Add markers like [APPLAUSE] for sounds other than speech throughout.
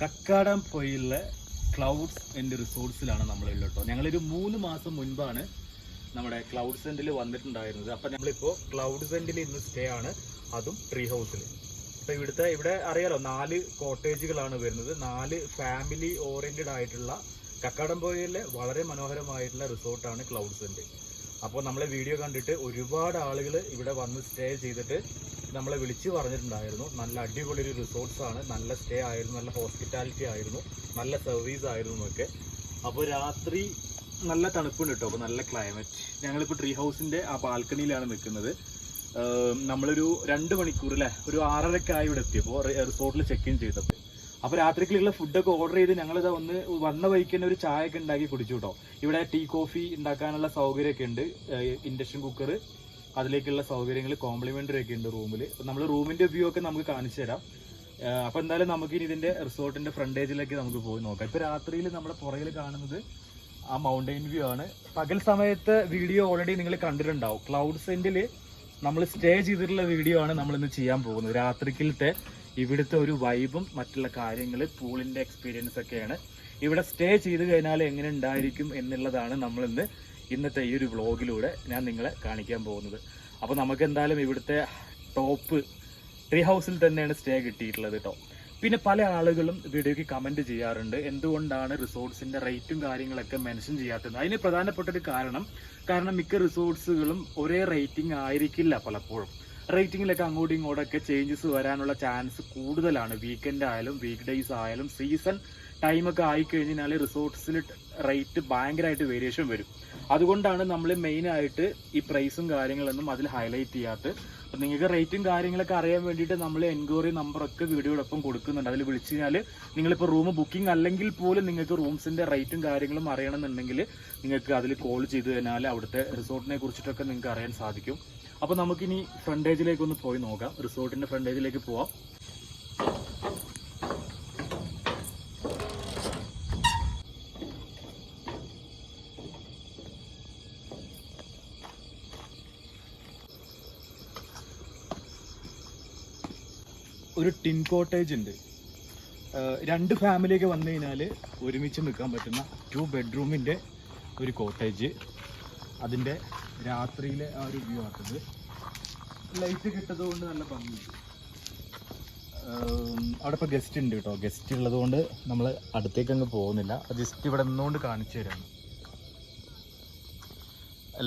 Kakkadam പൊയിലുള്ള clouds എന്റെ റിസോർട്സിലാണ് നമ്മളുള്ളത് കേട്ടോ ഞങ്ങളൊരു മൂന്ന് മാസം മുൻപാണ് നമ്മുടെ ക്ലൗഡ് സെന്റിൽ വന്നിട്ടുണ്ടായിരുന്നത്. അപ്പം നമ്മളിപ്പോൾ ക്ലൗഡ് സെന്റിൽ ഇന്ന് സ്റ്റേ ആണ്. അതും ട്രീ ഹൗസിൽ അപ്പോൾ ഇവിടുത്തെ ഇവിടെ അറിയാലോ നാല് കോട്ടേജുകളാണ് വരുന്നത്. നാല് ഫാമിലി ഓറിയന്റഡ് ആയിട്ടുള്ള കക്കാടംപോയിലെ വളരെ മനോഹരമായിട്ടുള്ള റിസോർട്ടാണ് ക്ലൗഡ് സെന്റ് അപ്പോൾ നമ്മളെ വീഡിയോ കണ്ടിട്ട് ഒരുപാട് ആളുകൾ ഇവിടെ വന്ന് സ്റ്റേ ചെയ്തിട്ട് നമ്മളെ വിളിച്ച് പറഞ്ഞിട്ടുണ്ടായിരുന്നു. നല്ല അടിപൊളി ഒരു റിസോർട്ട്സ് ആണ്. നല്ല സ്റ്റേ ആയിരുന്നു. നല്ല ഹോസ്പിറ്റാലിറ്റി ആയിരുന്നു. നല്ല സർവീസ് ആയിരുന്നു എന്നൊക്കെ. അപ്പോൾ രാത്രി നല്ല തണുപ്പുണ്ട് കേട്ടോ. അപ്പോൾ നല്ല ക്ലൈമറ്റ് ഞങ്ങളിപ്പോൾ ട്രീ ഹൗസിന്റെ ആ ബാൽക്കണിയിലാണ് നിൽക്കുന്നത്. നമ്മളൊരു രണ്ട് മണിക്കൂർ അല്ലേ ഒരു ആറരക്കായി ഇവിടെ എത്തിയപ്പോൾ റിസോർട്ടിൽ ചെക്ക് ഇൻ ചെയ്തപ്പോൾ അപ്പോൾ രാത്രിക്കുള്ള ഫുഡൊക്കെ ഓർഡർ ചെയ്ത് ഞങ്ങളിത് വന്ന് വന്ന വഴിക്ക് തന്നെ ഒരു ചായ ഒക്കെ ഉണ്ടാക്കി കുടിച്ചു കേട്ടോ. ഇവിടെ ടീ കോഫി ഉണ്ടാക്കാനുള്ള സൗകര്യമൊക്കെ ഉണ്ട്. ഇൻഡക്ഷൻ കുക്കർ അതിലേക്കുള്ള സൗകര്യങ്ങൾ കോംപ്ലിമെന്ററി ഒക്കെ ഉണ്ട് റൂമിൽ നമ്മൾ റൂമിന്റെ വ്യൂ ഒക്കെ നമുക്ക് കാണിച്ചു തരാം. അപ്പോൾ അപ്പൊ എന്തായാലും നമുക്ക് ഇനി ഇതിന്റെ റിസോർട്ടിന്റെ ഫ്രണ്ടേജിലേക്ക് നമുക്ക് പോയി നോക്കാം. ഇപ്പൊ രാത്രിയിൽ നമ്മുടെ പുറകിൽ കാണുന്നത് ആ മൗണ്ടൈൻ വ്യൂ ആണ്. പകൽ സമയത്ത് വീഡിയോ ഓൾറെഡി നിങ്ങൾ കണ്ടിട്ടുണ്ടാവും. ക്ലൗഡ് സെന്റിൽ നമ്മൾ സ്റ്റേ ചെയ്തിട്ടുള്ള വീഡിയോ ആണ് നമ്മൾ ഇന്ന് ചെയ്യാൻ പോകുന്നത്. രാത്രിക്കിലത്തെ ഇവിടുത്തെ ഒരു വൈബും മറ്റുള്ള കാര്യങ്ങൾ പൂളിന്റെ എക്സ്പീരിയൻസ് ഒക്കെയാണ്. ഇവിടെ സ്റ്റേ ചെയ്ത് കഴിഞ്ഞാൽ എങ്ങനെ ഉണ്ടായിരിക്കും എന്നുള്ളതാണ് നമ്മൾ ഇന്ന് ഇന്നത്തെ ഈ ഒരു വ്ളോഗിലൂടെ ഞാൻ നിങ്ങളെ കാണിക്കാൻ പോകുന്നത്. അപ്പോൾ നമുക്ക് എന്തായാലും ഇവിടുത്തെ ടോപ്പ് ട്രീ ഹൗസിൽ തന്നെയാണ് സ്റ്റേ കിട്ടിയിട്ടുള്ളത് കേട്ടോ പിന്നെ പല ആളുകളും വീഡിയോയ്ക്ക് കമന്റ് ചെയ്യാറുണ്ട്. എന്തുകൊണ്ടാണ് റിസോർട്ട്സിന്റെ റേറ്റും കാര്യങ്ങളൊക്കെ മെൻഷൻ ചെയ്യാത്തത്? അതിന് പ്രധാനപ്പെട്ട ഒരു കാരണം കാരണം മിക്ക റിസോർട്ട്സുകളും ഒരേ റേറ്റിംഗ് ആയിരിക്കില്ല പലപ്പോഴും. റേറ്റിംഗിലൊക്കെ അങ്ങോട്ടും ഇങ്ങോട്ടൊക്കെ ചേഞ്ചസ് വരാനുള്ള ചാൻസ് കൂടുതലാണ്. വീക്കെൻഡ് ആയാലും വീക്ക് ഡേയ്സ് ആയാലും സീസൺ ടൈമൊക്കെ ആയിക്കഴിഞ്ഞാൽ റിസോർട്ട്സിൽ റേറ്റ് ഭയങ്കരമായിട്ട് വേരിയേഷൻ വരും. അതുകൊണ്ടാണ് നമ്മൾ മെയിൻ ആയിട്ട് ഈ പ്രൈസും കാര്യങ്ങളൊന്നും അതിൽ ഹൈലൈറ്റ് ചെയ്യാത്തത്. അപ്പം നിങ്ങൾക്ക് റേറ്റും കാര്യങ്ങളൊക്കെ അറിയാൻ വേണ്ടിയിട്ട് നമ്മൾ എൻക്വയറി നമ്പറൊക്കെ വീഡിയോടൊപ്പം കൊടുക്കുന്നുണ്ട്. അതിൽ വിളിച്ചു കഴിഞ്ഞാൽ നിങ്ങളിപ്പോൾ റൂം ബുക്കിംഗ് അല്ലെങ്കിൽ പോലും നിങ്ങൾക്ക് റൂംസിന്റെ റേറ്റും കാര്യങ്ങളും അറിയണമെന്നുണ്ടെങ്കിൽ നിങ്ങൾക്ക് അതിൽ കോൾ ചെയ്ത് കഴിഞ്ഞാൽ അവിടുത്തെ റിസോർട്ടിനെ കുറിച്ചിട്ടൊക്കെ നിങ്ങൾക്ക് അറിയാൻ സാധിക്കും. അപ്പോൾ നമുക്കിനി ഫ്രണ്ടേജിലേക്ക് ഒന്ന് പോയി നോക്കാം. റിസോർട്ടിന്റെ ഫ്രണ്ടേജിലേക്ക് പോവാം. ഒരു ടിൻ കോട്ടേജ് ഉണ്ട്. രണ്ട് ഫാമിലിയൊക്കെ വന്നു കഴിഞ്ഞാൽ ഒരുമിച്ച് നിൽക്കാൻ പറ്റുന്ന ടു ബെഡ്റൂമിന്റെ ഒരു കോട്ടേജ്. അതിന്റെ രാത്രിയിലെ ആ ഒരു വ്യൂ ആക്കുന്നത് ലൈറ്റ് കിട്ടത് കൊണ്ട് നല്ല ഭംഗിയുണ്ട് അവിടെ ഇപ്പോൾ ഗസ്റ്റ് ഉണ്ട് കേട്ടോ. ഗസ്റ്റ് ഉള്ളതുകൊണ്ട് നമ്മൾ അടുത്തേക്ക് അങ്ങ് പോകുന്നില്ല. ജസ്റ്റ് ഇവിടെ നിന്നുകൊണ്ട് കാണിച്ചു തരാം.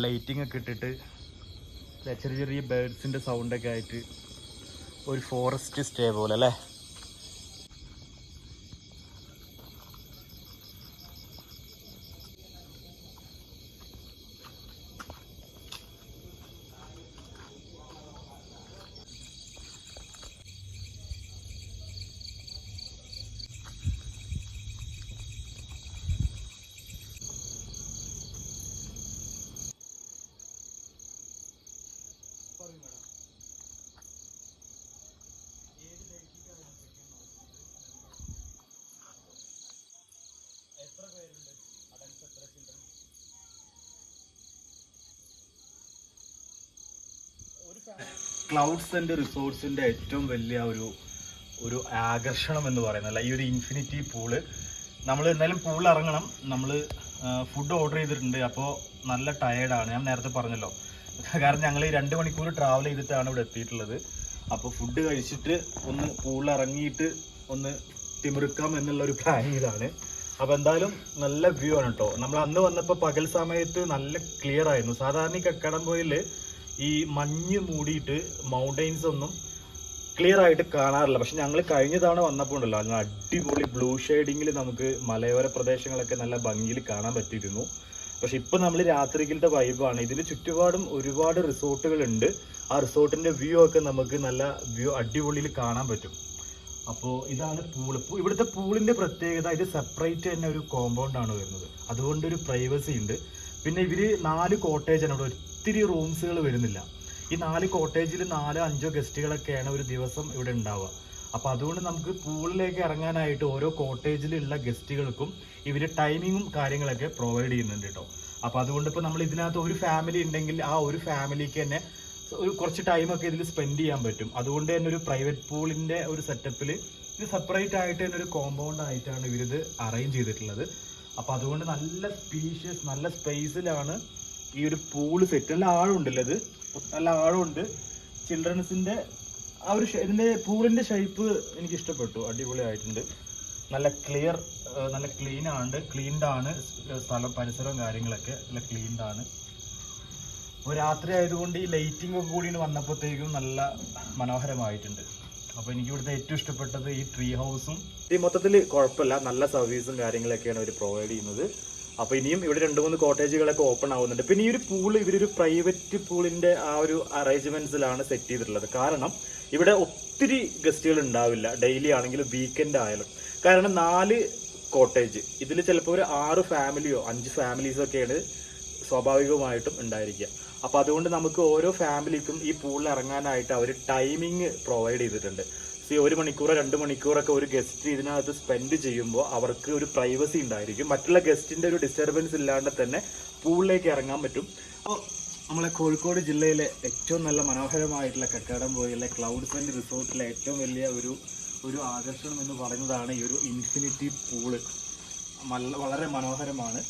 ലൈറ്റിംഗ് ഒക്കെ ഇട്ടിട്ട് ചെറിയ ചെറിയ ബേർഡ്സിന്റെ സൗണ്ടൊക്കെ ആയിട്ട് ഒരു ഫോറസ്റ്റ് സ്റ്റേ പോലെ അല്ലേ? ക്ലൗഡ്സ് ആൻഡ് റിസോർട്സിന്റെ ഏറ്റവും വലിയ ഒരു ഒരു ആകർഷണം എന്ന് പറയുന്നത് ഈ ഒരു ഇൻഫിനിറ്റി പൂൾ നമ്മൾ എന്തായാലും പൂളിൽ ഇറങ്ങണം. നമ്മൾ ഫുഡ് ഓർഡർ ചെയ്തിട്ടുണ്ട്. അപ്പോൾ നല്ല ടയേർഡാണ് ഞാൻ നേരത്തെ പറഞ്ഞല്ലോ. കാരണം ഞങ്ങൾ ഈ രണ്ട് മണിക്കൂർ ട്രാവൽ ചെയ്തിട്ടാണ് ഇവിടെ എത്തിയിട്ടുള്ളത്. അപ്പോൾ ഫുഡ് കഴിച്ചിട്ട് ഒന്ന് പൂളിൽ ഇറങ്ങിയിട്ട് ഒന്ന് തിമിർക്കാം എന്നുള്ള ഒരു പ്ലാനിങ്ങിലാണ് അപ്പോൾ എന്തായാലും നല്ല വ്യൂ ആണ് കേട്ടോ നമ്മൾ അന്ന് വന്നപ്പോൾ പകൽ സമയത്ത് നല്ല ക്ലിയർ ആയിരുന്നു. സാധാരണ ഈ കക്കടംപോയിൽ ഈ മഞ്ഞ് മൂടിയിട്ട് മൗണ്ടെയ്ൻസ് ഒന്നും ക്ലിയർ ആയിട്ട് കാണാറില്ല. പക്ഷെ ഞങ്ങൾ കഴിഞ്ഞ തവണ വന്നപ്പോൾ ഉണ്ടല്ലോ നല്ല അടിപൊളി ബ്ലൂ ഷെയ്ഡിങ്ങിൽ നമുക്ക് മലയോര പ്രദേശങ്ങളൊക്കെ നല്ല ഭംഗിയിൽ കാണാൻ പറ്റിയിരുന്നു. പക്ഷെ ഇപ്പൊ നമ്മൾ രാത്രികളുടെ വൈബാണ് ഇതിന് ചുറ്റുപാടും ഒരുപാട് റിസോർട്ടുകൾ ഉണ്ട് ആ റിസോർട്ടിന്റെ വ്യൂ ഒക്കെ നമുക്ക് നല്ല വ്യൂ അടിപൊളിയിൽ കാണാൻ പറ്റും. അപ്പോൾ ഇതാണ് പൂൾ ഇവിടുത്തെ പൂളിന്റെ പ്രത്യേകത ഇത് സെപ്പറേറ്റ് തന്നെ ഒരു കോമ്പൗണ്ട് ആണ് വരുന്നത്. അതുകൊണ്ട് ഒരു പ്രൈവസി ഉണ്ട്. പിന്നെ ഇവർ നാല് കോട്ടേജാണ് ഇവിടെ ഒത്തിരി റൂംസുകൾ വരുന്നില്ല. ഈ നാല് കോട്ടേജിൽ നാലോ അഞ്ചോ ഗസ്റ്റുകളൊക്കെയാണ് ഒരു ദിവസം ഇവിടെ ഉണ്ടാവുക. അപ്പോൾ അതുകൊണ്ട് നമുക്ക് പൂളിലേക്ക് ഇറങ്ങാനായിട്ട് ഓരോ കോട്ടേജിലുള്ള ഗസ്റ്റുകൾക്കും ഇവർ ടൈമിങ്ങും കാര്യങ്ങളൊക്കെ പ്രൊവൈഡ് ചെയ്യുന്നുണ്ട് കേട്ടോ അപ്പോൾ അതുകൊണ്ട് ഇപ്പോൾ നമ്മൾ ഇതിനകത്ത് ഒരു ഫാമിലി ഉണ്ടെങ്കിൽ ആ ഒരു ഫാമിലിക്ക് തന്നെ ഒരു കുറച്ച് ടൈമൊക്കെ ഇതിൽ സ്പെൻഡ് ചെയ്യാൻ പറ്റും. അതുകൊണ്ട് തന്നെ ഒരു പ്രൈവറ്റ് പൂളിന്റെ ഒരു സെറ്റപ്പിൽ ഇത് സെപ്പറേറ്റ് ആയിട്ട് തന്നെ ഒരു കോമ്പൗണ്ട് ആയിട്ടാണ് ഇവരിത് അറേഞ്ച് ചെയ്തിട്ടുള്ളത്. അപ്പോൾ അതുകൊണ്ട് നല്ല സ്പീഷ്യസ് നല്ല സ്പേസിലാണ് ഈ ഒരു പൂൾ സെറ്റ് നല്ല ആഴമുണ്ടല്ലോ ഇത് നല്ല ആഴമുണ്ട്. ചിൽഡ്രൻസിന്റെ ആ ഒരു ഇതിന്റെ പൂളിന്റെ ഷേപ്പ് എനിക്ക് ഇഷ്ടപ്പെട്ടു അടിപൊളിയായിട്ടുണ്ട്. നല്ല ക്ലിയർ നല്ല ക്ലീൻ ആണ് ക്ലീൻഡ് ആണ് സ്ഥലം പരിസരവും കാര്യങ്ങളൊക്കെ നല്ല ക്ലീൻഡ് ആണ്. അപ്പോൾ രാത്രി ആയതുകൊണ്ട് ഈ ലൈറ്റിംഗ് ഒക്കെ കൂടി വന്നപ്പോഴത്തേക്കും നല്ല മനോഹരമായിട്ടുണ്ട്. അപ്പോൾ എനിക്ക് ഇവിടുത്തെ ഏറ്റവും ഇഷ്ടപ്പെട്ടത് ഈ ട്രീ ഹൗസും ഈ മൊത്തത്തിൽ കുഴപ്പമില്ല. നല്ല സർവീസും കാര്യങ്ങളൊക്കെയാണ് അവർ പ്രൊവൈഡ് ചെയ്യുന്നത്. അപ്പോൾ ഇനിയും ഇവിടെ രണ്ട് മൂന്ന് കോട്ടേജുകളൊക്കെ ഓപ്പൺ ആവുന്നുണ്ട്. പിന്നെ ഈ ഒരു പൂൾ ഇവരൊരു പ്രൈവറ്റ് പൂളിന്റെ ആ ഒരു അറേഞ്ച്മെന്റ്സിലാണ് സെറ്റ് ചെയ്തിട്ടുള്ളത്. കാരണം ഇവിടെ ഒത്തിരി ഗസ്റ്റുകൾ ഉണ്ടാവില്ല. ഡെയിലി ആണെങ്കിലും വീക്കെൻഡ് ആയാലും. കാരണം നാല് കോട്ടേജ്. ഇതിൽ ചിലപ്പോൾ ഒരു ആറ് ഫാമിലിയോ അഞ്ച് ഫാമിലീസോ ഒക്കെയാണ് സ്വാഭാവികമായിട്ടും ഉണ്ടായിരിക്കുക. അപ്പൊ അതുകൊണ്ട് നമുക്ക് ഓരോ ഫാമിലിക്കും ഈ പൂളിൽ ഇറങ്ങാനായിട്ട് അവർ ടൈമിംഗ് പ്രൊവൈഡ് ചെയ്തിട്ടുണ്ട്. ഒരു മണിക്കൂറോ രണ്ട് മണിക്കൂറൊക്കെ ഒരു ഗസ്റ്റ് ഇതിനകത്ത് സ്പെൻഡ് ചെയ്യുമ്പോൾ അവർക്ക് ഒരു പ്രൈവസി ഉണ്ടായിരിക്കും. മറ്റുള്ള ഗസ്റ്റിന്റെ ഒരു ഡിസ്റ്റർബൻസ് ഇല്ലാണ്ട് തന്നെ പൂളിലേക്ക് ഇറങ്ങാൻ പറ്റും. അപ്പോൾ നമ്മളെ കോഴിക്കോട് ജില്ലയിലെ ഏറ്റവും നല്ല മനോഹരമായിട്ടുള്ള കെട്ടിടം പോയിലെ ക്ലൗഡ് സെന്റ് റിസോർട്ടിലെ ഏറ്റവും വലിയ ഒരു ഒരു ആകർഷണം എന്ന് പറയുന്നതാണ് ഈ ഒരു ഇൻഫിനിറ്റി പൂൾ വളരെ മനോഹരമാണ്.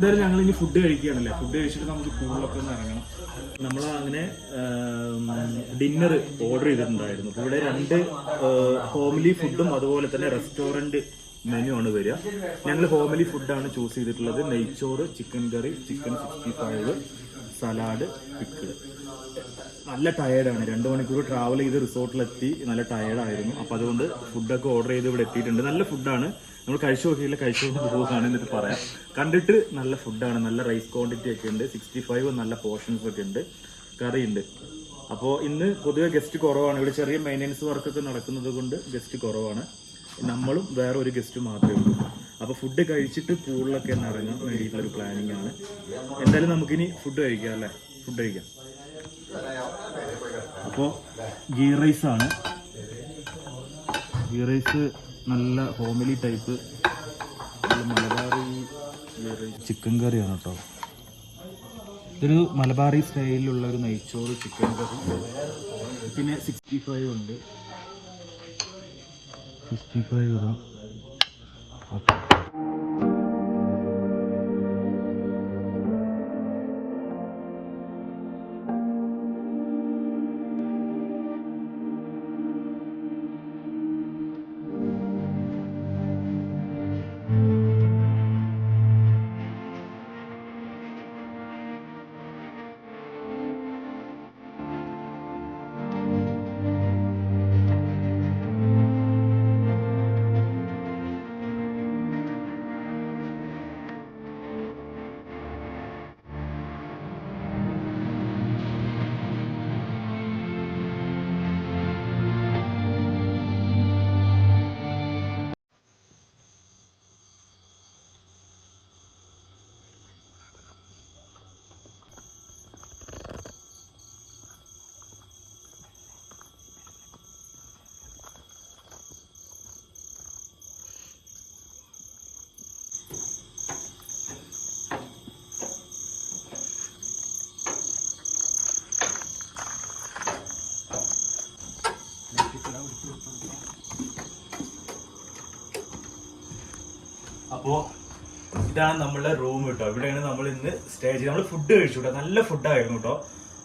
എന്തായാലും ഞങ്ങൾ ഇനി ഫുഡ് കഴിക്കുകയാണല്ലേ? ഫുഡ് കഴിച്ചിട്ട് നമുക്ക് പൂളിലൊക്കെ ഒന്ന് ഇറങ്ങണം. നമ്മൾ അങ്ങനെ ഡിന്നർ ഓർഡർ ചെയ്തിട്ടുണ്ടായിരുന്നു. ഇവിടെ രണ്ട് ഹോംലി ഫുഡും അതുപോലെ തന്നെ റെസ്റ്റോറന്റ് മെനു ആണ് വരിക. ഞങ്ങൾ ഹോംലി ഫുഡാണ് ചൂസ് ചെയ്തിട്ടുള്ളത്. നെയ്ച്ചോറ് chicken curry chicken sixty five salad pickle നല്ല ടയേർഡാണ് രണ്ട് മണിക്കൂർ ട്രാവൽ ചെയ്ത് റിസോർട്ടിലെത്തി നല്ല ടയേർഡായിരുന്നു അപ്പോൾ അതുകൊണ്ട് ഫുഡൊക്കെ ഓർഡർ ചെയ്ത് ഇവിടെ എത്തിയിട്ടുണ്ട്. നല്ല ഫുഡാണ് നമ്മൾ കഴിച്ചു നോക്കിയില്ല കഴിച്ചു പോകുകയാണ് എന്നിട്ട് പറയാം. കണ്ടിട്ട് നല്ല ഫുഡാണ് നല്ല റൈസ് ക്വാണ്ടിറ്റി ഒക്കെ ഉണ്ട്. സിക്സ്റ്റി ഫൈവ് നല്ല പോർഷൻസ് ഒക്കെ ഉണ്ട്. കറിയുണ്ട് അപ്പോൾ ഇന്ന് പൊതുവെ ഗസ്റ്റ് കുറവാണ്. ഇവിടെ ചെറിയ മെയിന്റെനൻസ് വർക്കൊക്കെ നടക്കുന്നത് കൊണ്ട് ഗസ്റ്റ് കുറവാണ്. നമ്മളും വേറെ ഒരു ഗസ്റ്റ് മാത്രമേ ഉള്ളൂ. അപ്പോൾ ഫുഡ് കഴിച്ചിട്ട് പൂളിലൊക്കെ ഇറങ്ങാൻ വേണ്ടിയിട്ടുള്ള ഒരു പ്ലാനിങ് ആണ്. എന്തായാലും നമുക്കിനി ഫുഡ് കഴിക്കാം അല്ലേ? ഫുഡ് കഴിക്കാം. അപ്പോൾ ഗീ റൈസ് ആണ് ഗീ റൈസ് നല്ല ഹോമിലി ടൈപ്പ്. മലബാറി ചിക്കൻ കറിയാണ് കേട്ടോ. ഇതൊരു മലബാറി സ്റ്റൈലിലുള്ള ഒരു നെയ്ച്ചോറ് ചിക്കൻ കറി. പിന്നെ സിക്സ്റ്റി ഫൈവ് ഉണ്ട്. സിക്സ്റ്റി ഫൈവ് ഇതാ ഓക്കെ ഇതാണ് നമ്മളെ റൂം കേട്ടോ ഇവിടെയാണ് നമ്മൾ ഇന്ന് സ്റ്റേ ചെയ്ത് നമ്മൾ ഫുഡ് കഴിച്ചു കേട്ടോ നല്ല ഫുഡായിരുന്നു കേട്ടോ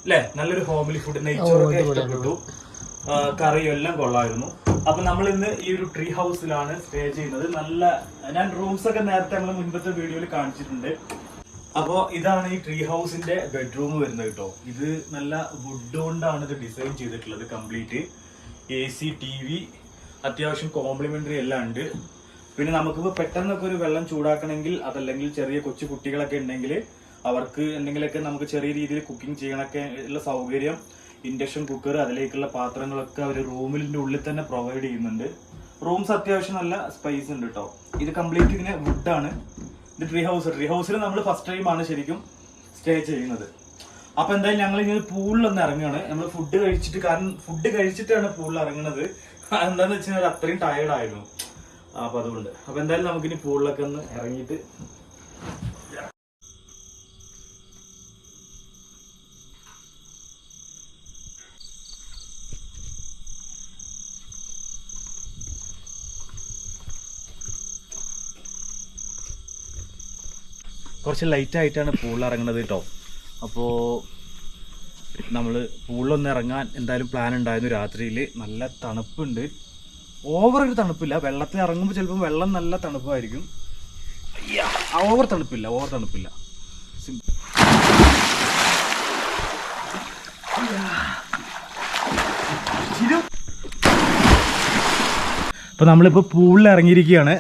അല്ലെ നല്ലൊരു ഹോംലി ഫുഡ് നെയ്ച്ചോറൊക്കെ ഇഷ്ടപ്പെട്ടു. കറിയും എല്ലാം കൊള്ളായിരുന്നു. അപ്പൊ നമ്മൾ ഇന്ന് ഈ ഒരു ട്രീ ഹൗസിലാണ് സ്റ്റേ ചെയ്യുന്നത്. നല്ല ഞാൻ റൂംസ് ഒക്കെ നേരത്തെ നമ്മൾ മുൻപത്തെ വീഡിയോയിൽ കാണിച്ചിട്ടുണ്ട്. അപ്പോ ഇതാണ് ഈ ട്രീ ഹൗസിന്റെ ബെഡ്റൂം വരുന്നത് കേട്ടോ ഇത് നല്ല വുഡ് കൊണ്ടാണ് ഇത് ഡിസൈൻ ചെയ്തിട്ടുള്ളത് complete A C T V അത്യാവശ്യം കോംപ്ലിമെന്ററി എല്ലാം ഉണ്ട്. പിന്നെ നമുക്കിപ്പോ പെട്ടെന്നൊക്കെ ഒരു വെള്ളം ചൂടാക്കണമെങ്കിൽ അതല്ലെങ്കിൽ ചെറിയ കൊച്ചു കുട്ടികളൊക്കെ ഉണ്ടെങ്കിൽ അവർക്ക് എന്തെങ്കിലുമൊക്കെ നമുക്ക് ചെറിയ രീതിയിൽ കുക്കിംഗ് ചെയ്യണൊക്കെ ഉള്ള സൗകര്യം ഇൻഡക്ഷൻ കുക്കർ അതിലേക്കുള്ള പാത്രങ്ങളൊക്കെ അവർ റൂമിന്റെ ഉള്ളിൽ തന്നെ പ്രൊവൈഡ് ചെയ്യുന്നുണ്ട്. റൂംസ് അത്യാവശ്യം നല്ല സ്പേസ് ഉണ്ട് കേട്ടോ ഇത് കംപ്ലീറ്റ് ഇങ്ങനെ വുഡാണ് ഇത് ട്രീ ഹൗസ് ട്രീ ഹൗസിൽ നമ്മൾ ഫസ്റ്റ് ടൈം ആണ് ശരിക്കും സ്റ്റേ ചെയ്യുന്നത്. അപ്പൊ എന്തായാലും ഞങ്ങൾ ഇങ്ങനെ പൂളിൽ ഒന്ന് ഇറങ്ങുകയാണ്. നമ്മൾ ഫുഡ് കഴിച്ചിട്ട് കാരണം ഫുഡ് കഴിച്ചിട്ടാണ് പൂളിൽ ഇറങ്ങുന്നത്. എന്താണെന്ന് വെച്ചാൽ അത്രയും ടയേർഡ് ആയിരുന്നു. അപ്പൊ അതുകൊണ്ട്. അപ്പൊ എന്തായാലും നമുക്കിനി പൂളിലൊക്കെ ഒന്ന് ഇറങ്ങിയിട്ട് കുറച്ച് ലൈറ്റ് ആയിട്ടാണ് പൂളിൽ ഇറങ്ങുന്നത് കേട്ടോ. അപ്പോൾ നമ്മൾ പൂളിലൊന്ന് ഇറങ്ങാൻ എന്തായാലും പ്ലാൻ ഉണ്ടായിരുന്നു. രാത്രിയിൽ നല്ല തണുപ്പുണ്ട്. ഓവർ ഒരു തണുപ്പില്ല. വെള്ളത്തിൽ ഇറങ്ങുമ്പോൾ ചിലപ്പോൾ വെള്ളം നല്ല തണുപ്പായിരിക്കും. ഓവർ തണുപ്പില്ല ഓവർ തണുപ്പില്ല. അപ്പോൾ നമ്മളിപ്പോൾ പൂളിൽ ഇറങ്ങിയിരിക്കുകയാണ്.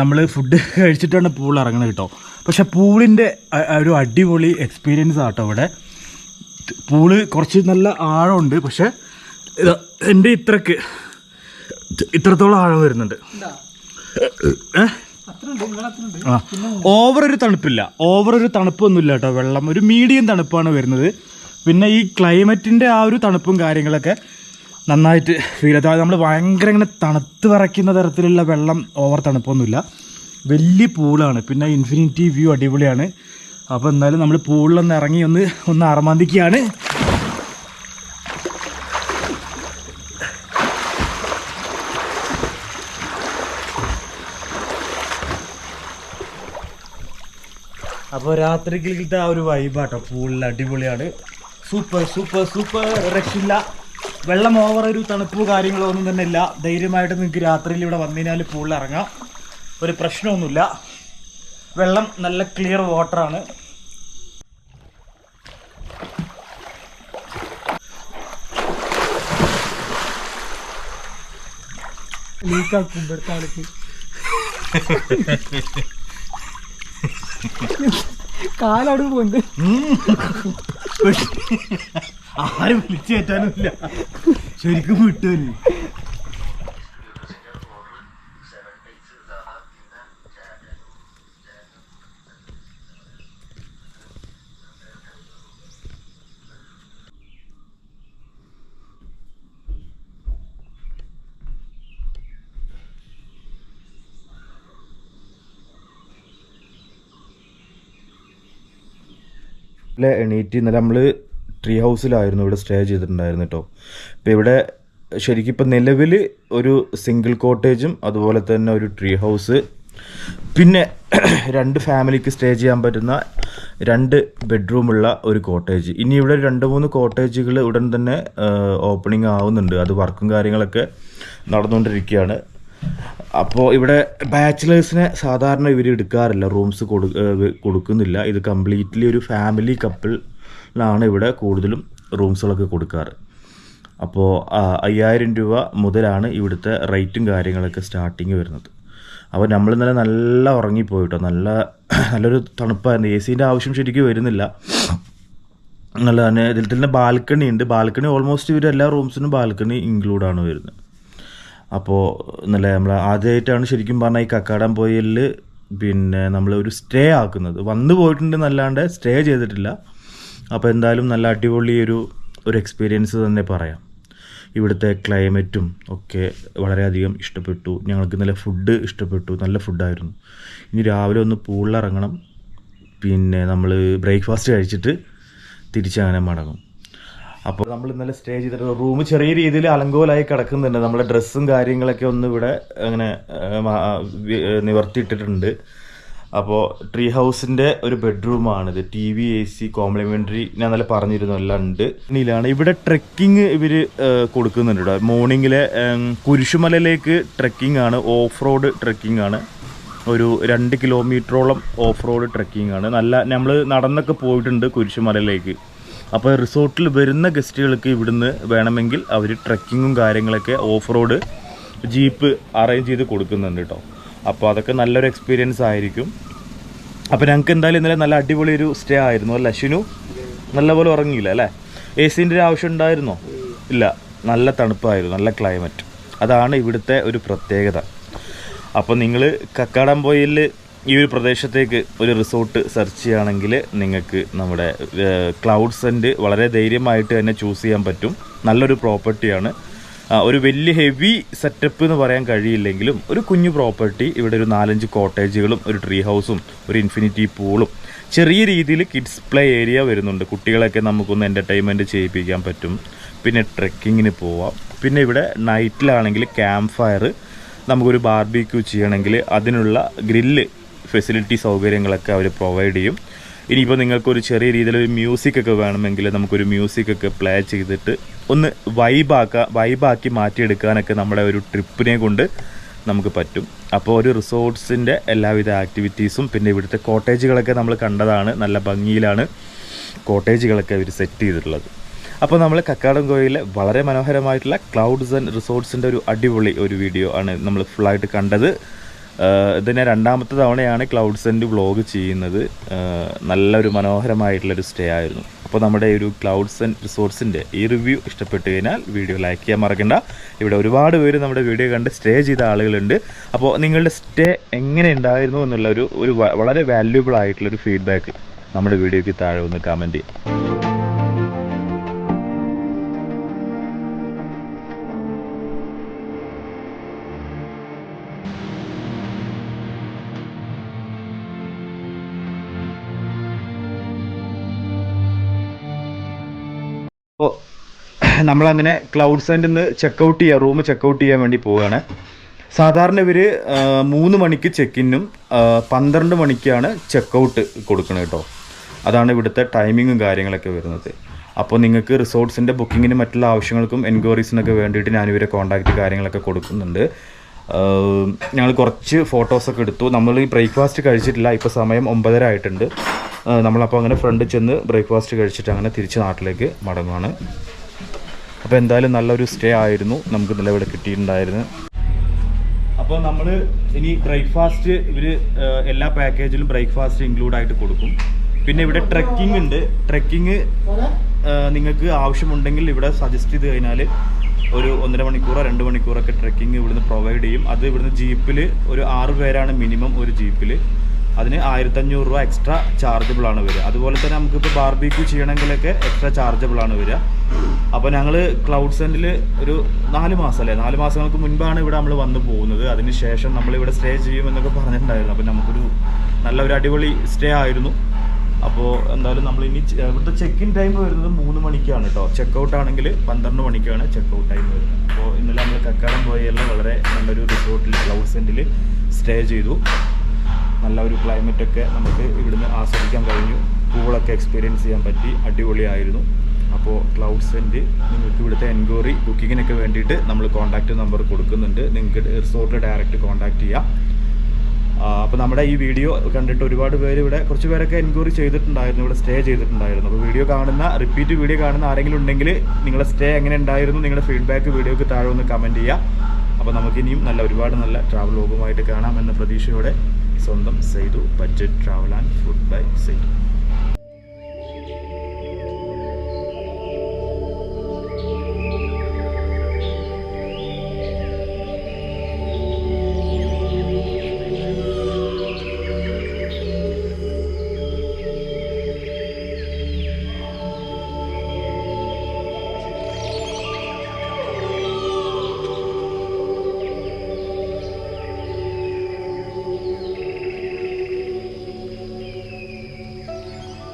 നമ്മൾ ഫുഡ് കഴിച്ചിട്ടാണ് പൂളിൽ ഇറങ്ങുന്നത് കേട്ടോ. പക്ഷെ പൂളിന്റെ ഒരു അടിപൊളി എക്സ്പീരിയൻസ് ആട്ടോ ഇവിടെ. പൂൾ കുറച്ച് നല്ല ആഴമുണ്ട്. പക്ഷെ എന്റെ ഇത്രക്ക് ഇത്രത്തോളം ആഴം വരുന്നുണ്ട്. ഓവർ ഒരു തണുപ്പില്ല. ഓവർ ഒരു തണുപ്പൊന്നുമില്ല കേട്ടോ. വെള്ളം ഒരു മീഡിയം തണുപ്പാണ് വരുന്നത്. പിന്നെ ഈ ക്ലൈമറ്റിന്റെ ആ ഒരു തണുപ്പും കാര്യങ്ങളൊക്കെ നന്നായിട്ട് ഫീൽ അതായത് നമ്മൾ ഭയങ്കര ഇങ്ങനെ തണുത്ത് വരയ്ക്കുന്ന തരത്തിലുള്ള വെള്ളം ഓവർ തണുപ്പൊന്നുമില്ല. വലിയ പൂളാണ്. പിന്നെ ഇൻഫിനിറ്റി വ്യൂ അടിപൊളിയാണ്. അപ്പോൾ എന്തായാലും നമ്മൾ പൂളിലൊന്ന് ഇറങ്ങി ഒന്ന് ഒന്ന് അറമാന്തിക്കുകയാണ് അപ്പോൾ രാത്രിക്കിലത്തെ ആ ഒരു വൈബാട്ടോ പൂളിൽ അടിപൊളിയാണ്. സൂപ്പർ സൂപ്പർ സൂപ്പർ രക്ഷയില്ല വെള്ളം ഓവർ ഒരു തണുപ്പ് കാര്യങ്ങളോ ഒന്നും തന്നെ ഇല്ല. ധൈര്യമായിട്ട് നിങ്ങൾക്ക് രാത്രിയിൽ ഇവിടെ വന്നു കഴിഞ്ഞാൽ പൂളിൽ ഇറങ്ങാം. ഒരു പ്രശ്നമൊന്നുമില്ല. വെള്ളം നല്ല ക്ലിയർ വാട്ടറാണ് ലീക്കാക്കും ഇവിടുത്തെ ആൾക്ക്. [LAUGHS] കാലവിടെ പോകുന്നുണ്ട് ആരും വിളിച്ചു കയറ്റാനുമില്ല ശരിക്കും വിട്ടുവല്ലേ എണീറ്റ് ഇന്നലെ നമ്മൾ ട്രീ ഹൗസിലായിരുന്നു ഇവിടെ സ്റ്റേ ചെയ്തിട്ടുണ്ടായിരുന്നു കേട്ടോ ഇപ്പം ഇവിടെ ശരിക്കും ഇപ്പം നിലവിൽ ഒരു സിംഗിൾ കോട്ടേജും അതുപോലെ തന്നെ ഒരു ട്രീ ഹൗസ് പിന്നെ രണ്ട് ഫാമിലിക്ക് സ്റ്റേ ചെയ്യാൻ പറ്റുന്ന രണ്ട് ബെഡ്റൂമുള്ള ഒരു കോട്ടേജ് ഇനി ഇവിടെ രണ്ട് മൂന്ന് കോട്ടേജുകൾ ഉടൻ തന്നെ ഓപ്പണിംഗ് ആവുന്നുണ്ട്. അത് വർക്കും കാര്യങ്ങളൊക്കെ നടന്നുകൊണ്ടിരിക്കുകയാണ്. അപ്പോൾ ഇവിടെ ബാച്ചിലേഴ്സിനെ സാധാരണ ഇവർ എടുക്കാറില്ല. റൂംസ് കൊടു കൊടുക്കുന്നില്ല. ഇത് കംപ്ലീറ്റ്ലി ഒരു ഫാമിലി കപ്പിളിലാണ് ഇവിടെ കൂടുതലും റൂംസുകളൊക്കെ കൊടുക്കാറ്. അപ്പോൾ അയ്യായിരം രൂപ മുതലാണ് ഇവിടുത്തെ റേറ്റും കാര്യങ്ങളൊക്കെ സ്റ്റാർട്ടിങ് വരുന്നത്. അപ്പോൾ നമ്മൾ ഇന്നലെ നല്ല ഉറങ്ങിപ്പോയിട്ടോ. നല്ല നല്ലൊരു തണുപ്പായിരുന്നു. എ സീന്റെ ആവശ്യം ശരിക്കും വരുന്നില്ല. നല്ല തന്നെ ഇതിൽ തന്നെ ബാൽക്കണി ഉണ്ട്. ബാൽക്കണി ഓൾമോസ്റ്റ് ഇവർ എല്ലാ റൂംസിനും ബാൽക്കണി ഇൻക്ലൂഡാണ് വരുന്നത്. അപ്പോൾ നല്ല നമ്മൾ ആദ്യമായിട്ടാണ് ശരിക്കും പറഞ്ഞാൽ ഈ കക്കാടം പോയലിൽ പിന്നെ നമ്മൾ ഒരു സ്റ്റേ ആക്കുന്നത്. വന്നു പോയിട്ടുണ്ട് എന്നല്ലാണ്ട് സ്റ്റേ ചെയ്തിട്ടില്ല. അപ്പോൾ എന്തായാലും നല്ല അടിപൊളി ഒരു ഒരു എക്സ്പീരിയൻസ് തന്നെ പറയാം. ഇവിടുത്തെ ക്ലൈമറ്റും ഒക്കെ വളരെയധികം ഇഷ്ടപ്പെട്ടു. ഞങ്ങൾക്ക് നല്ല ഫുഡ് ഇഷ്ടപ്പെട്ടു. നല്ല ഫുഡായിരുന്നു ഇനി രാവിലെ ഒന്ന് പൂളിലിറങ്ങണം പിന്നെ നമ്മൾ ബ്രേക്ക്ഫാസ്റ്റ് കഴിച്ചിട്ട് തിരിച്ചങ്ങനെ മടങ്ങും. അപ്പോൾ നമ്മൾ ഇന്നലെ സ്റ്റേ ചെയ്തിട്ട് റൂം ചെറിയ രീതിയിൽ അലങ്കോലായി കിടക്കുന്നുണ്ട്. നമ്മുടെ ഡ്രസ്സും കാര്യങ്ങളൊക്കെ ഒന്ന് ഇവിടെ അങ്ങനെ നിവർത്തിയിട്ടിട്ടുണ്ട്. അപ്പോൾ ട്രീ ഹൗസിന്റെ ഒരു ബെഡ്റൂമാണിത് T V A C complimentary ഞാൻ നല്ല പറഞ്ഞിരുന്നു എല്ലാം ഉണ്ട്. ഇതിലാണ് ഇവിടെ ട്രെക്കിംഗ് ഇവർ കൊടുക്കുന്നുണ്ട് ഇവിടെ മോർണിംഗിലെ കുരിശുമലയിലേക്ക് ട്രെക്കിംഗ് ആണ്. ഓഫ് റോഡ് ട്രെക്കിംഗ് ആണ്. ഒരു രണ്ട് കിലോമീറ്ററോളം ഓഫ് റോഡ് ട്രെക്കിംഗ് ആണ്. നല്ല നമ്മൾ നടന്നൊക്കെ പോയിട്ടുണ്ട് കുരിശുമലയിലേക്ക്. അപ്പോൾ റിസോർട്ടിൽ വരുന്ന ഗസ്റ്റുകൾക്ക് ഇവിടുന്ന് വേണമെങ്കിൽ അവർ ട്രക്കിങ്ങും കാര്യങ്ങളൊക്കെ ഓഫ് റോഡ് ജീപ്പ് അറേഞ്ച് ചെയ്ത് കൊടുക്കുന്നുണ്ട് കേട്ടോ അപ്പോൾ അതൊക്കെ നല്ലൊരു എക്സ്പീരിയൻസ് ആയിരിക്കും. അപ്പോൾ ഞങ്ങൾക്ക് എന്തായാലും ഇന്നലെ നല്ല അടിപൊളി ഒരു സ്റ്റേ ആയിരുന്നു അല്ല അശ്വിനു നല്ലപോലെ ഉറങ്ങിയില്ല അല്ലേ? എ സിന്റെ ഒരു ആവശ്യം ഉണ്ടായിരുന്നോ? ഇല്ല. നല്ല തണുപ്പായിരുന്നു നല്ല ക്ലൈമറ്റ് അതാണ് ഇവിടുത്തെ ഒരു പ്രത്യേകത. അപ്പോൾ നിങ്ങൾ കക്കാടംപോയിൽ ഈ ഒരു പ്രദേശത്തേക്ക് ഒരു റിസോർട്ട് സെർച്ച് ചെയ്യുകയാണെങ്കിൽ നിങ്ങൾക്ക് നമ്മുടെ ക്ലൗഡ് സെന്റ് വളരെ ധൈര്യമായിട്ട് തന്നെ ചൂസ് ചെയ്യാൻ പറ്റും. നല്ലൊരു പ്രോപ്പർട്ടിയാണ് ഒരു വലിയ ഹെവി സെറ്റപ്പ് എന്ന് പറയാൻ കഴിയില്ലെങ്കിലും ഒരു കുഞ്ഞു പ്രോപ്പർട്ടി ഇവിടെ ഒരു നാലഞ്ച് കോട്ടേജുകളും ഒരു ട്രീ ഹൗസും ഒരു ഇൻഫിനിറ്റി പൂളും ചെറിയ രീതിയിൽ കിഡ്സ് പ്ലേ ഏരിയ വരുന്നുണ്ട്. കുട്ടികളൊക്കെ നമുക്കൊന്ന് എന്റർടൈൻമെന്റ് ചെയ്യിപ്പിക്കാൻ പറ്റും. പിന്നെ ട്രെക്കിങ്ങിന് പോവാം. പിന്നെ ഇവിടെ നൈറ്റിലാണെങ്കിൽ ക്യാമ്പ് ഫയർ നമുക്കൊരു ബാർബിക്യൂ ചെയ്യണമെങ്കിൽ അതിനുള്ള ഗ്രില്ല് ഫെസിലിറ്റി സൗകര്യങ്ങളൊക്കെ അവർ പ്രൊവൈഡ് ചെയ്യും. ഇനിയിപ്പോൾ നിങ്ങൾക്കൊരു ചെറിയ രീതിയിലൊരു മ്യൂസിക് ഒക്കെ വേണമെങ്കിൽ നമുക്കൊരു മ്യൂസിക് ഒക്കെ പ്ലേ ചെയ്തിട്ട് ഒന്ന് വൈബാക്കുക വൈബാക്കി മാറ്റിയെടുക്കാനൊക്കെ നമ്മുടെ ഒരു ട്രിപ്പിനെ കൊണ്ട് നമുക്ക് പറ്റും. അപ്പോൾ ഒരു റിസോർട്ട്സിന്റെ എല്ലാവിധ ആക്ടിവിറ്റീസും പിന്നെ ഇവിടുത്തെ കോട്ടേജുകളൊക്കെ നമ്മൾ കണ്ടതാണ്. നല്ല ഭംഗിയിലാണ് കോട്ടേജുകളൊക്കെ അവർ സെറ്റ് ചെയ്തിട്ടുള്ളത്. അപ്പോൾ നമ്മൾ കക്കാടംകോയിലെ വളരെ മനോഹരമായിട്ടുള്ള ക്ലൗഡ്സ് ആൻഡ് റിസോർട്ട്സിന്റെ ഒരു അടിപൊളി ഒരു വീഡിയോ ആണ് നമ്മൾ ഫുള്ളായിട്ട് കണ്ടത്. ഇതിനെ രണ്ടാമത്തെ തവണയാണ് ക്ലൗഡ് സെന്റ് വ്ളോഗ് ചെയ്യുന്നത്. നല്ലൊരു മനോഹരമായിട്ടുള്ളൊരു സ്റ്റേ ആയിരുന്നു. അപ്പോൾ നമ്മുടെ ഒരു ക്ലൗഡ് സെന്റ് റിസോർട്ട്സിന്റെ ഈ റിവ്യൂ ഇഷ്ടപ്പെട്ട് കഴിഞ്ഞാൽ വീഡിയോ ലൈക്ക് ചെയ്യാൻ മറക്കണ്ട. ഇവിടെ ഒരുപാട് പേര് നമ്മുടെ വീഡിയോ കണ്ട് സ്റ്റേ ചെയ്ത ആളുകളുണ്ട്. അപ്പോൾ നിങ്ങളുടെ സ്റ്റേ എങ്ങനെ ഉണ്ടായിരുന്നു എന്നുള്ള ഒരു ഒരു വളരെ വാല്യൂബിൾ ആയിട്ടുള്ളൊരു ഫീഡ്ബാക്ക് നമ്മുടെ വീഡിയോയ്ക്ക് താഴെ ഒന്ന് കമന്റ് ചെയ്യാം. നമ്മളങ്ങനെ ക്ലൗഡ് സെന്റിൽ നിന്ന് ചെക്കൗട്ട് ചെയ്യുക റൂം ചെക്കൗട്ട് ചെയ്യാൻ വേണ്ടി പോവുകയാണ്. സാധാരണ ഇവർ മൂന്ന് മണിക്ക് ചെക്കിനും പന്ത്രണ്ട് മണിക്കാണ് ചെക്കൗട്ട് കൊടുക്കുന്നത് കേട്ടോ അതാണ് ഇവിടുത്തെ ടൈമിങ്ങും കാര്യങ്ങളൊക്കെ വരുന്നത്. അപ്പോൾ നിങ്ങൾക്ക് റിസോർട്ട്സിന്റെ ബുക്കിങ്ങിന് മറ്റുള്ള ആവശ്യങ്ങൾക്കും എൻക്വയറീസിനൊക്കെ വേണ്ടിയിട്ട് ഞാനിവരെ കോൺടാക്റ്റ് കാര്യങ്ങളൊക്കെ കൊടുക്കുന്നുണ്ട്. ഞങ്ങൾ കുറച്ച് ഫോട്ടോസൊക്കെ എടുത്തു. നമ്മൾ ഈ ബ്രേക്ക്ഫാസ്റ്റ് കഴിച്ചിട്ടില്ല. ഇപ്പോൾ സമയം ഒമ്പതര ആയിട്ടുണ്ട്. നമ്മളപ്പോൾ അങ്ങനെ ഫ്രണ്ട് ചെന്ന് ബ്രേക്ക്ഫാസ്റ്റ് കഴിച്ചിട്ട് അങ്ങനെ തിരിച്ച് നാട്ടിലേക്ക് മടങ്ങുവാണ്. അപ്പോൾ എന്തായാലും നല്ലൊരു സ്റ്റേ ആയിരുന്നു. നമുക്ക് ഇന്നലെ ഇവിടെ കിട്ടിയിട്ടുണ്ടായിരുന്നു. അപ്പോൾ നമ്മൾ ഇനി ബ്രേക്ക്ഫാസ്റ്റ് ഇവർ എല്ലാ പാക്കേജിലും ബ്രേക്ക്ഫാസ്റ്റ് ഇൻക്ലൂഡ് ആയിട്ട് കൊടുക്കും. പിന്നെ ഇവിടെ ട്രെക്കിംഗ് ഉണ്ട്. ട്രെക്കിംഗ് നിങ്ങൾക്ക് ആവശ്യമുണ്ടെങ്കിൽ ഇവിടെ സജസ്റ്റ് ചെയ്ത് കഴിഞ്ഞാൽ ഒരു ഒന്നര മണിക്കൂറോ രണ്ട് മണിക്കൂറൊക്കെ ട്രെക്കിംഗ് ഇവിടുന്ന് പ്രൊവൈഡ് ചെയ്യും. അത് ഇവിടുന്ന് ജീപ്പിൽ ഒരു ആറ് പേരാണ് മിനിമം ഒരു ജീപ്പിൽ അതിന് ആയിരത്തഞ്ഞൂറ് രൂപ എക്സ്ട്രാ ചാർജബിൾ ആണ് വരിക. അതുപോലെ തന്നെ നമുക്കിപ്പോൾ ബാർബിക്യൂ ചെയ്യണമെങ്കിലൊക്കെ എക്സ്ട്രാ ചാർജബിൾ ആണ് വരിക. അപ്പോൾ ഞങ്ങൾ ക്ലൗഡ് സെന്റിൽ ഒരു നാല് മാസം അല്ലേ? നാല് മാസങ്ങൾക്ക് മുൻപാണ് ഇവിടെ നമ്മൾ വന്ന് പോകുന്നത്. അതിന് ശേഷം നമ്മൾ ഇവിടെ സ്റ്റേ ചെയ്യുമെന്നൊക്കെ പറഞ്ഞിട്ടുണ്ടായിരുന്നു. അപ്പോൾ നമുക്കൊരു നല്ല ഒരു അടിപൊളി സ്റ്റേ ആയിരുന്നു. അപ്പോൾ എന്തായാലും നമ്മൾ ഇനി ഇവിടുത്തെ ചെക്ക് ഇൻ ടൈം വരുന്നത് മൂന്ന് മണിക്കാണ് കേട്ടോ ചെക്ക് ഔട്ട് ആണെങ്കിൽ പന്ത്രണ്ട് മണിക്കാണ് ചെക്ക് ഔട്ട് ടൈം വരുന്നത്. അപ്പോൾ ഇന്നലെ നമ്മൾ കക്കാടം പോയെല്ലാം വളരെ നല്ലൊരു റിസോർട്ടിൽ ക്ലൗഡ് സെന്റിൽ സ്റ്റേ ചെയ്തു. നല്ല ഒരു ക്ലൈമറ്റ് ഒക്കെ നമുക്ക് ഇവിടുന്ന് ആസ്വദിക്കാൻ കഴിഞ്ഞു. പൂളൊക്കെ എക്സ്പീരിയൻസ് ചെയ്യാൻ പറ്റി അടിപൊളിയായിരുന്നു. അപ്പോൾ ക്ലൗഡ് സെന്റ് നിങ്ങൾക്ക് ഇവിടുത്തെ എൻക്വയറി ബുക്കിങ്ങിനൊക്കെ വേണ്ടിയിട്ട് നമ്മൾ കോൺടാക്റ്റ് നമ്പർ കൊടുക്കുന്നുണ്ട്. നിങ്ങൾക്ക് റിസോർട്ട് ഡയറക്റ്റ് കോൺടാക്ട് ചെയ്യാം. അപ്പോൾ നമ്മുടെ ഈ വീഡിയോ കണ്ടിട്ട് ഒരുപാട് പേര് ഇവിടെ കുറച്ച് പേരൊക്കെ എൻക്വയറി ചെയ്തിട്ടുണ്ടായിരുന്നു ഇവിടെ സ്റ്റേ ചെയ്തിട്ടുണ്ടായിരുന്നു. അപ്പോൾ വീഡിയോ കാണുന്ന റിപ്പീറ്റ് വീഡിയോ കാണുന്ന ആരെങ്കിലും ഉണ്ടെങ്കിൽ നിങ്ങളുടെ സ്റ്റേ എങ്ങനെ ഉണ്ടായിരുന്നു നിങ്ങളുടെ ഫീഡ്ബാക്ക് വീഡിയോക്ക് താഴെ ഒന്ന് കമന്റ് ചെയ്യുക അപ്പോൾ നമുക്കിനിയും നല്ല ഒരുപാട് നല്ല ട്രാവൽ ലോഗുമായിട്ട് കാണാമെന്ന പ്രതീക്ഷയോടെ സ്വന്തം Saithu budget travel and food by